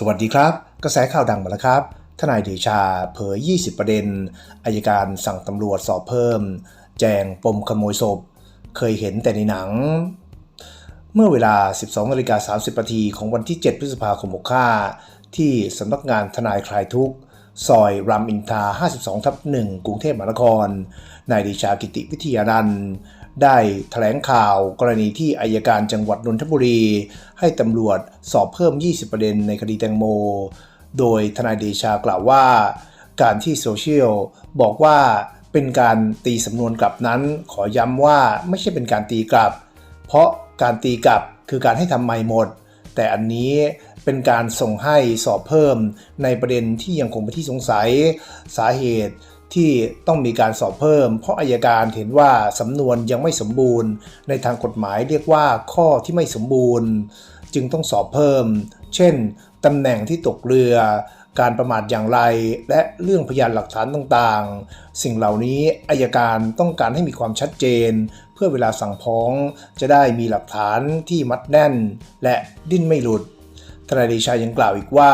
สวัสดีครับ กระแสข่าวดังมาแล้วครับ ทนายเดชาเผย 20 ประเด็นอายการสั่งตำรวจสอบเพิ่ม แจงปมขโมยศพ เคยเห็นแต่ในหนัง เมื่อเวลา 12นาฬิกา30นาทีของวันที่ 7 พฤษภาคม 65ที่สำนักงานทนายคลายทุกข์ ซอยรามอินทรา52 ทับ 1 กรุงเทพมหานคร นายเดชากิติวิทยานันท์ได้แถลงข่าวกรณีที่อายการจังหวัดนนทบุรี ให้ตำรวจสอบเพิ่ม 20 ประเด็นในคดีแตงโม โดยทนายเดชากล่าวว่า การที่โซเชียลบอกว่าเป็นการตีสำนวนกลับนั้น ขอย้ำว่าไม่ใช่เป็นการตีกลับ เพราะการตีกลับคือการให้ทำใหม่หมด แต่อันนี้ เป็นการส่งให้สอบเพิ่มในประเด็นที่ยังคงเป็นที่สงสัยสาเหตุที่ต้องมีการสอบเพิ่ม เพราะอายการเห็นว่าสำนวนยังไม่สมบูรณ์ ในทางกฎหมายเรียกว่าข้อที่ไม่สมบูรณ์ จึงต้องสอบเพิ่ม เช่นตำแหน่งที่ตกเรือ การประมาทอย่างไร และเรื่องพยานหลักฐานต่างๆ สิ่งเหล่านี้อายการต้องการให้มีความชัดเจน เพื่อเวลาสั่งฟ้องจะได้มีหลักฐานที่มัดแน่น และดิ้นไม่หลุด ทนายเดชายังกล่าวอีกว่า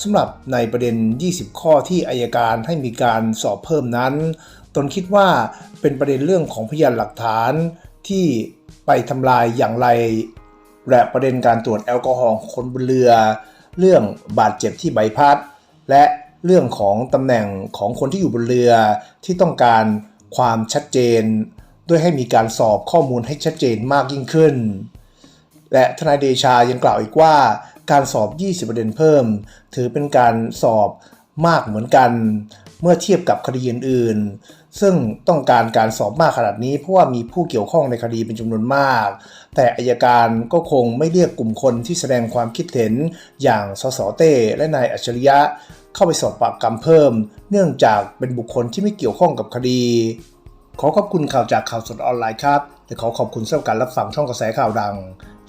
สำหรับในประเด็น 20 ข้อที่อายการให้มีการสอบเพิ่มนั้น ตนคิดว่าเป็นประเด็นเรื่องของพยานหลักฐานที่ไปทำลายอย่างไร และประเด็นการตรวจแอลกอฮอล์คนบนเรือ เรื่องบาดเจ็บที่ใบพัด และเรื่องของตำแหน่งของคนที่อยู่บนเรือที่ต้องการความชัดเจน ด้วยให้มีการสอบข้อมูลให้ชัดเจนมากยิ่งขึ้น และทนายเดชายังกล่าวอีกว่า การสอบ 20 ประเด็นเพิ่ม ถือเป็นการสอบมากเหมือนกัน เมื่อเทียบกับคดีอื่นๆ ซึ่งต้องการการสอบมากขนาดนี้เพราะว่ามีผู้เกี่ยวข้องในคดีเป็นจำนวนมาก แต่อายการก็คงไม่เรียกกลุ่มคนที่แสดงความคิดเห็นอย่างสสเต้และนายอัจฉริยะ เข้าไปสอบปากคำเพิ่ม เนื่องจากเป็นบุคคลที่ไม่เกี่ยวข้องกับคดี ขอขอบคุณข่าวจากข่าวสดออนไลน์ครับและขอขอบคุณสำหรับการรับฟังช่องกระแสข่าวดัง